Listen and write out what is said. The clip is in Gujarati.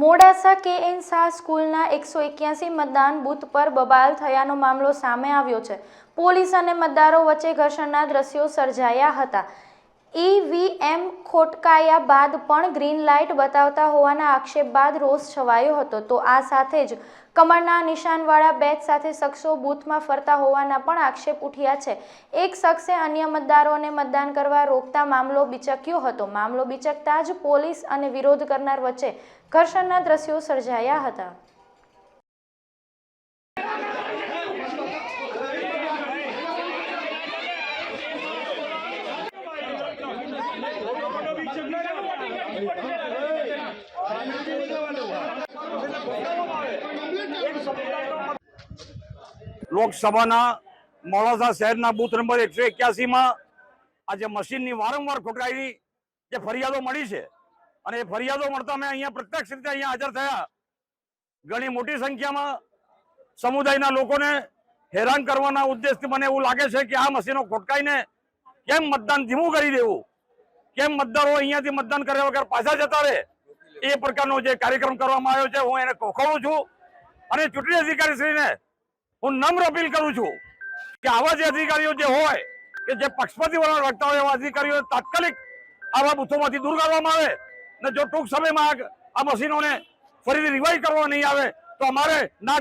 મોડાસા કે એન શાહ સ્કૂલના એકસો એક્યાસી મતદાન બૂથ પર બબાલ થયાનો મામલો સામે આવ્યો છે. પોલીસ અને મતદારો વચ્ચે ઘર્ષણના દ્રશ્યો સર્જાયા હતા. ઈવીએમ ખોટકાયા બાદ પણ ગ્રીન લાઇટ બતાવતા હોવાના આક્ષેપ બાદ રોષ છવાયો હતો. તો આ સાથે જ કમરના નિશાનવાળા બેચ સાથે શખ્સો બૂથમાં ફરતા હોવાના પણ આક્ષેપ ઉઠ્યા છે. એક શખ્સે અન્ય મતદારોને મતદાન કરવા રોકતા મામલો બિચક્યો હતો. મામલો બિચકતા જ પોલીસ અને વિરોધ કરનાર વચ્ચે ઘર્ષણના દ્રશ્યો સર્જાયા હતા. લોકસભાના મોડાસા શહેરના બૂથ નંબર એકસો એક્યાસીમાં આજે મશીનની વારંવાર ખોટકાઈની જે ફરિયાદો મળી છે અને એ ફરિયાદો મળતા અમે અહીંયા પ્રત્યક્ષ રીતે અહીંયા હાજર થયા. ઘણી મોટી સંખ્યામાં સમુદાયના લોકોને હેરાન કરવાના ઉદ્દેશથી મને એવું લાગે છે કે આ મશીનો ખોટકાઈને કેમ મતદાન ધીમું કરી દેવું? કેમ મતદારો અહીંયાથી મતદાન કર્યા વગર પાછા જતા રહે? એ પ્રકારનો જે કાર્યક્રમ કરવામાં આવ્યો છે, હું એને ખોખવું છું. અને ચૂંટણી અધિકારીશ્રીને હું નમ્ર અપીલ કરું છું કે આવા જે અધિકારીઓ જે હોય, કે જે પક્ષપતિ વલણ રાખતા હોય એવા અધિકારીઓ તાત્કાલિક આવા બૂથોમાંથી દૂર કરવામાં આવે. ને જો ટૂંક સમયમાં આ- મશીનોને ફરીથી રિવાઇવ કરવા નહીં આવે, તો અમારે ના